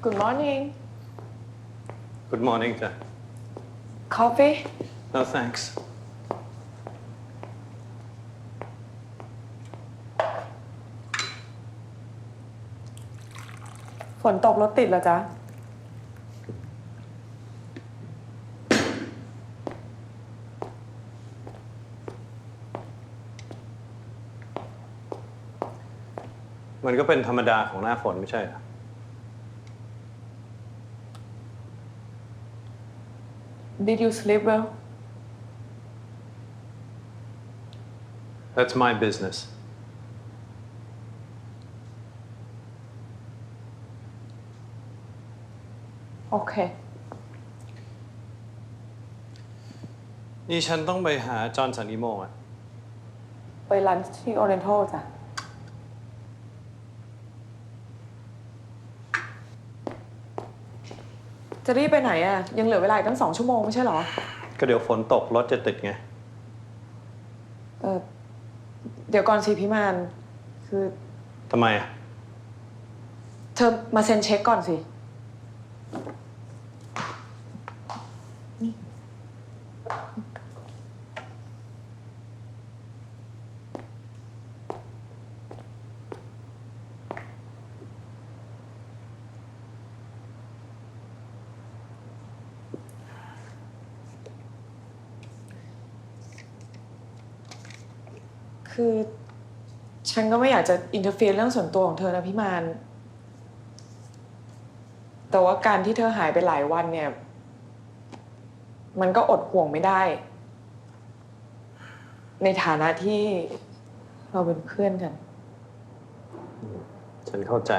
Good morning. Good morning จ้ะ Coffee? No thanks ฝนตกรถติดเหรอจ๊ะ มันก็เป็นธรรมดาของหน้าฝนไม่ใช่เหรอ Did you sleep well? That's my business โอเค นี่ฉันต้องไปหาจอห์นสันอีโมงอะ ไปรันช์ที่ Oriental จ้ะ จะรีบไปไหนอะ ยังเหลือเวลาอีกตั้งสองชั่วโมงไม่ใช่เหรอ ก็เดี๋ยวฝนตกรถจะติดไง เออเดี๋ยวก่อนสิพี่มาน คือ ทำไมอะ เธอมาเซ็นเช็คก่อนสิ คือ ฉันก็ไม่อยากจะอินเทอร์เฟียเรื่องส่วนตัวของเธอนะพี่มาน แต่ว่าการที่เธอหายไปหลายวันเนี่ย มันก็อดห่วงไม่ได้ ในฐานะที่เราเป็นเพื่อนกัน ฉันเข้าใจ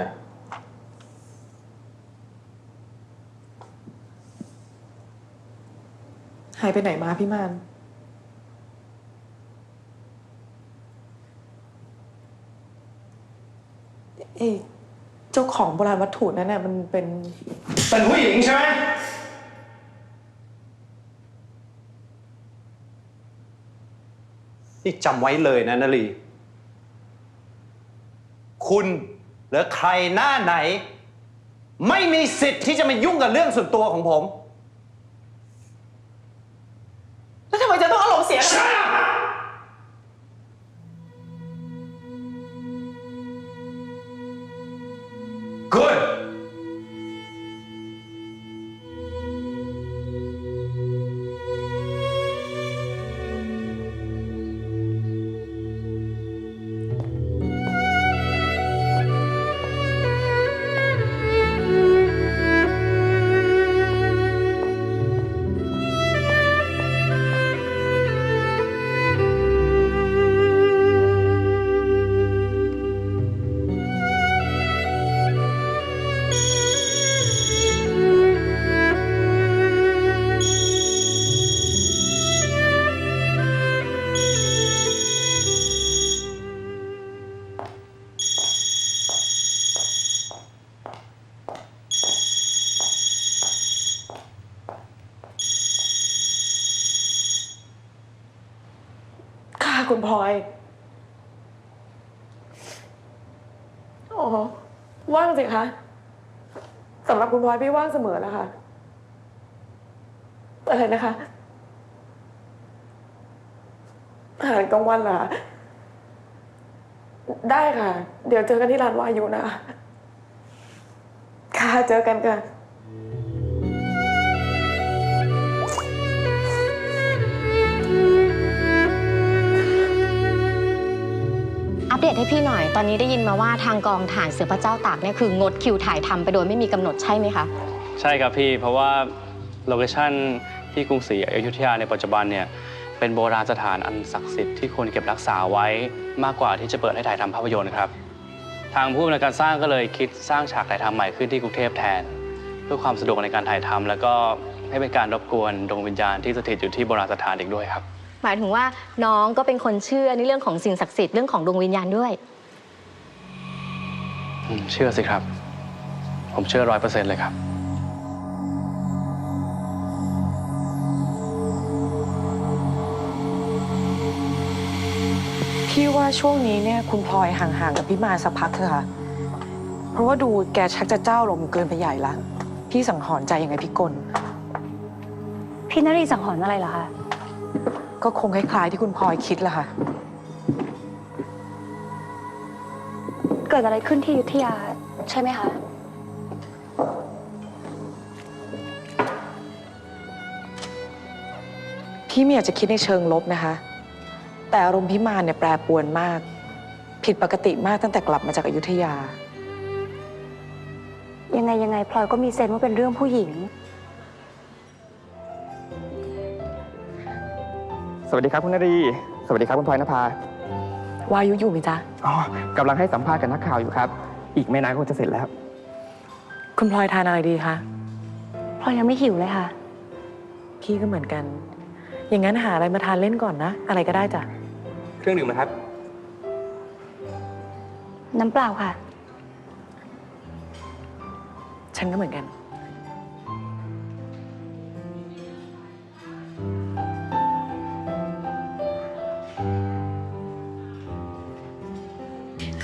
หายไปไหนมาพี่มาน เอ้ยเจ้าของโบราณวัตถุนั้นน่ะมันเป็นเป็นผู้หญิงใช่ไหมนี่จำไว้เลยนะนาลี คุณหรือใครหน้าไหน ไม่มีสิทธิ์ที่จะมายุ่งกับเรื่องส่วนตัวของผม คุณพลอย อ๋อ ว่างสิคะสำหรับคุณพลอยพี่ว่างเสมอแล้วค่ะอะไรนะคะอาหารกลางวันเหรอคะได้ค่ะ เดี๋ยวเจอกันที่ร้านวายุนะ ค่ะ เจอกันค่ะ ปเดตให้พี่หน่อย ตอนนี้ได้ยินมาว่าทางกองถ่ายเสือพระเจ้าตากเนี่ยคืองดคิวถ่ายทำไปโดยไม่มีกำหนดใช่ไหมคะ ใช่ครับพี่ เพราะว่าโลเคชั่นที่กรุงศรีอยุธยาในปัจจุบันเนี่ยเป็นโบราณสถานอันศักดิ์สิทธิ์ที่ควรเก็บรักษาไว้มากกว่าที่จะเปิดให้ถ่ายทำภาพยนตร์ครับ ทางผู้ดำเนินการสร้างก็เลยคิดสร้างฉากถ่ายทำใหม่ขึ้นที่กรุงเทพแทน เพื่อความสะดวกในการถ่ายทำแล้วก็ให้เป็นการรบกวนดวงวิญญาณที่สถิตอยู่ที่โบราณสถานอีกด้วยครับ หมายถึงว่าน้องก็เป็นคนเชื่อในเรื่องของสิ่งศักดิ์สิทธิ์เรื่องของดวงวิญญาณด้วย อืมเชื่อสิครับ ผมเชื่อร้อยเปอร์เซ็นต์เลยครับ พี่ว่าช่วงนี้เนี่ยคุณพลอยห่างๆกับพี่มาสักพักเถอะค่ะ เพราะว่าดูแกชักจะเจ้าลมณ์เกินไปใหญ่ละ พี่สังหรณ์ใจยังไงพี่กล พี่นารีสังหรณ์อะไรเหรอคะ ก็คงคล้ายๆที่คุณพลอยคิดแหละค่ะ เกิดอะไรขึ้นที่อยุธยาใช่ไหมคะ พี่ไม่อยากจะคิดในเชิงลบนะคะ แต่อารมณ์พี่มานเนี่ยแปรปรวนมาก ผิดปกติมากตั้งแต่กลับมาจากอยุธยา ยังไงยังไงพลอยก็มีเซนส์ว่าเป็นเรื่องผู้หญิง สวัสดีครับคุณนารี สวัสดีครับคุณพลอยนภาวายุอยู่ไหมจ๊ะ อ๋อกำลังให้สัมภาษณ์กับนักข่าวอยู่ครับ อีกไม่นานก็คงจะเสร็จแล้ว คุณพลอยทานอะไรดีคะพลอยยังไม่หิวเลยค่ะ พี่ก็เหมือนกัน อย่างนั้นหาอะไรมาทานเล่นก่อนนะ อะไรก็ได้จ้ะ เครื่องดื่มนะครับ น้ำเปล่าค่ะ ฉันก็เหมือนกัน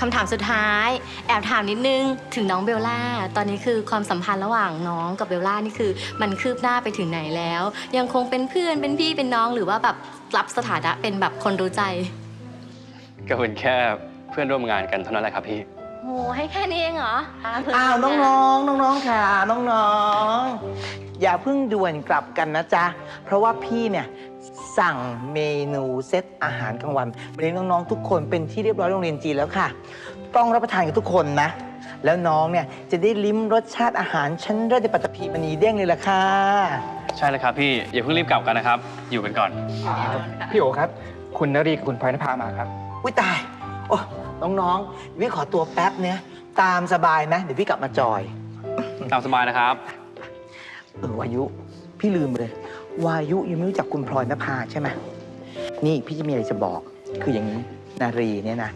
ำถามสุดท้าย แอบถามนิดนึงถึงน้องเบลล่า ตอนนี้คือความสัมพันธ์ระหว่างน้องกับเบลล่านี่คือ มันคืบหน้าไปถึงไหนแล้ว ยังคงเป็นเพื่อนเป็นพี่เป็นน้องหรือว่าแบบรับสถานะเป็นแบบคนรู้ใจก็เป็นแค่เพื่อนร่วมงานกันเท่านั้นแหละครับพี่ โหให้แค่นี้เองเหรออ้าวน้องๆน้องๆค่ะน้องๆอย่าเพิ่งด่วนกลับกันนะจ๊ะ เพราะว่าพี่เนี่ย สั่งเมนูเซตอาหารกลางวันเลี้ยงน้องๆทุกคนเป็นที่เรียบร้อยโรงเรียนจีนแล้วค่ะ ต้องรับประทานกันทุกคนนะ แล้วน้องเนี่ยจะได้ลิ้มรสชาติอาหารชั้นเลิศในปัตตภีมณีเด้งเลยล่ะค่ะใช่เลยครับพี่ อย่าเพิ่งรีบกลับกันนะครับ อยู่กันก่อน พี่โอครับ คุณนารีกับคุณพลอยนภามาครับ อุ้ยตาย โอ้น้องๆวิขอตัวแป๊บเนี่ยตามสบายนะ เดี๋ยวพี่กลับมาจอย ตามสบายนะครับ เออวายุ พี่ลืมไปเลย วายุยังไม่รู้จักคุณพลอยนภาใช่ไหมนี่พี่จะมีอะไรจะบอก คืออย่างนี้นารีเนี่ยนะ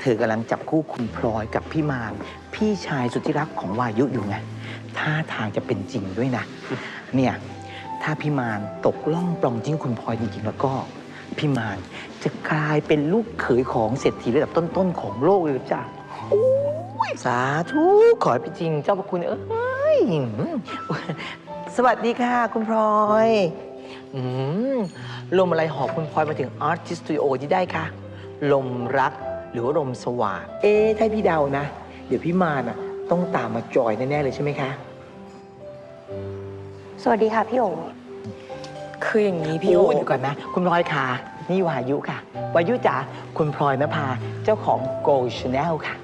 เธอกำลังจับคู่คุณพลอยกับพี่มารพี่ชายสุดที่รักของวายุอยู่ไงท่าทางจะเป็นจริงด้วยนะ เนี่ยถ้าพี่มารตกล่องปลองจริงคุณพลอยจริงๆแล้วก็พี่มารจะกลายเป็นลูกเขยของเศรษฐีระดับต้นๆของโลกเลยจ้ะโอ้ยสาธุขอให้เป็นจริงเจ้าพระคุณเอ้ย สวัสดีค่ะ คุณพลอยอืมลมอะไรหอบคุณพลอยมาถึงอาร์ติสตูดิโอที่ได้คะลมรักหรือว่าลมสว่าง เอ๊ะถ้าพี่เดานะ เดี๋ยวพี่มาน่ะ ต้องตามมาจอยแน่ ๆ เลยใช่ไหมคะ สวัสดีค่ะพี่โอคืออย่างนี้พี่โอโอ้เดี๋ยวก่อนนะ คุณพลอยค่ะ นี่วายุค่ะ วายุจ๋าคุณพลอยนภาเจ้าของ Go Channel ค่ะ